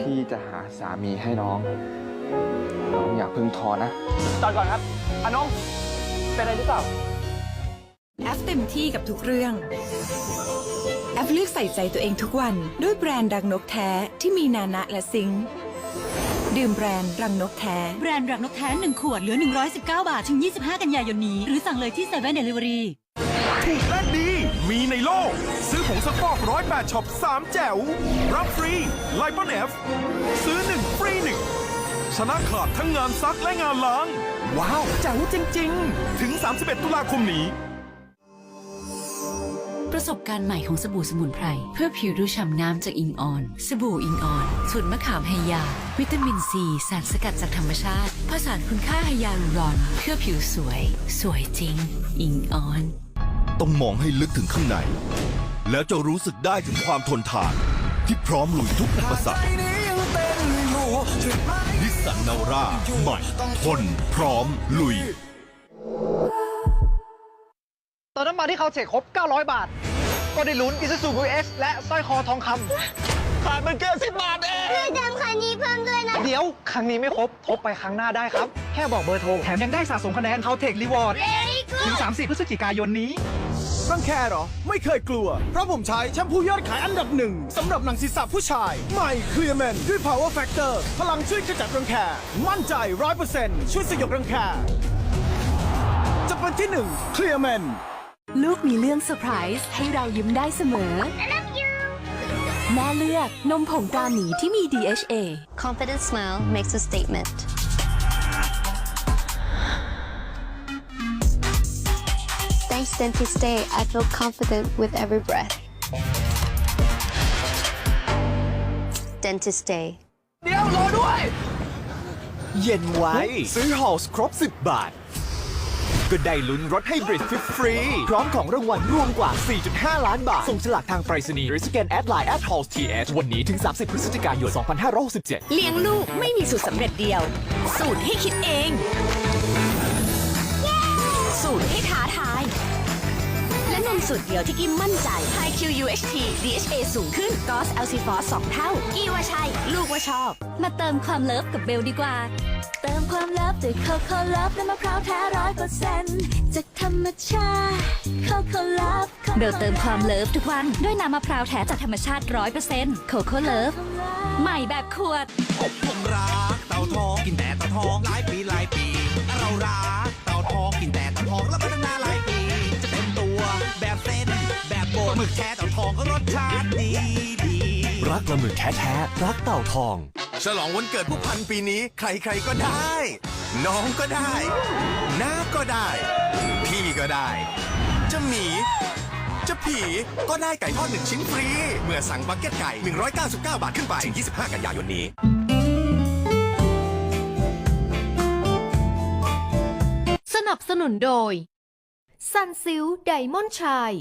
พี่จะหาสามีให้น้อง น้องอย่าเพึ่งท้อนะ จอดก่อนครับอาน้อง เป็นอะไรหรือเปล่า แอฟเต็มที่กับทุกเรื่อง แอฟเลือกใส่ใจตัวเองทุกวันด้วยแบรนด์รังนกแท้ที่มีนานะและซิงค์ดื่มแบรนด์รังนกแท้ แบรนด์รักนกแท้ 1 ขวดเหลือ 119 บาท ถึง 25 กันยายนนี้ หรือสั่งเลยที่7 e เ e ่ e อรี่ ถูกและดี มีในโลก ซื้อผงซักฟอกร้อยแปดช็อปสามแจ๋ว รับฟรีไลปอนเอฟซื้อหนึ่งฟรีหนึ่งชนะขาดทั้งงานซักและงานล้าง ว้าวแจ๋วจริง ๆ ถึง 31 ตุลาคมนี้ ประสบการณ์ใหม่ของสบู่สมุนไพร เพื่อผิวดูฉ่ำน้ำจากอิงออน สบู่อิงออนสูตรมะขามไฮยา วิตามินซี สารสกัดจากธรรมชาติผสานคุณค่าไฮยาลูรอน เพื่อผิวสวย สวยจริง อิงออน ต้องมองให้ลึกถึงข้างใน แล้วจะรู้สึกได้ถึงความทนทาน ที่พร้อมลุยทุกอุปสรรคนิสสันนาวร่าใหม่ทนพร้อมลุยตอนน้ำมันที่เขาเทคครบ 900 บาท ก็ได้ลุ้น Isuzu VX และสร้อยคอทองคำขายมันเกินสิบบาทเองช่วยเติมคันนี้เพิ่มด้วยนะ เดี๋ยว ครั้งนี้ไม่ครบ ทบไปครั้งหน้าได้ครับ แค่บอกเบอร์โทร แถมยังได้สะสมคะแนนเขาเทครีวอร์ด Very ถึง good 30 พฤศจิกายนนี้ รังแคเหรอ ไม่เคยกลัว เพราะผมใช้แชมพูยอดขายอันดับหนึ่งสำหรับหนังศีรษะผู้ชาย ใหม่เคลียร์แมนด้วย power factor พลังช่วยขจัดรังแค มั่นใจ100%ช่วยสยบรังแค จะเป็นที่หนึ่งเคลียร์แมนลูกมีเรื่องเซอร์ไพรส์ให้เรายิ้มได้เสมอ แม่เลือกนมผงตราหมีที่มี DHA Confident smile makes a statement Thanks Dentist Day I feel confident with every breath Dentist Day เดี๋ยวรอด้วย เย็นไว้ ซื้อฮอลส์ครบ 10 บาท ก็ได้ลุ้นรถให้บริดฟรีๆพร้อมของรางวัลรวมกว่า 4.5 ล้านบาท ส่งฉลากทางไปรษณีย์หรือสแกนแอดไลน์แอดฮอลส์ทีเอวันนี้ถึง 30 พฤศจิกายน 2567เลี้ยงลูกไม่มีสูตรสำเร็จเดียว สูตรให้คิดเอง สูตรเดียวที่กิมมั่นใจ High QUHT DHA สูงขึ้น GOS l c f o s 2เท่า กี่ว่าใช่ ลูกว่าชอบ มาเติมความเลิฟกับเบลดีกว่า เติมความเลับด้วยโคโค่ลับและมะพร้าวแท้ร้อยเปอร์เซ็นต์จากธรรมชาติโคโค่ลับเบลเติมความเลิฟทุกวันด้วยน้ำมะพร้าวแท้จากธรรมชาติ100%โคโค่เลิฟใหม่แบบขวด ผมรักเต่าทองกินแต่เต่าทองหลายปีหลายปี เรารักเต่าทองกินแต่เต่าทองแล้วพัฒนาหลายปี แท้เต่าทองก็รสชาติดีดีรักปลาหมึกแท้ๆรักเต่าทอง ฉลองวันเกิดผู้พันปีนี้ ใครๆก็ได้ น้องก็ได้น้าก็ได้ พี่ก็ได้ จะหมีจะผีก็ได้ไก่ทอดหนึ่งชิ้นฟรี เมื่อสั่งบักเก็ตไก่ 199 บาทขึ้นไปถึง25 กันยายนนี้ สนับสนุนโดยซันซิลไดมอนด์ชาย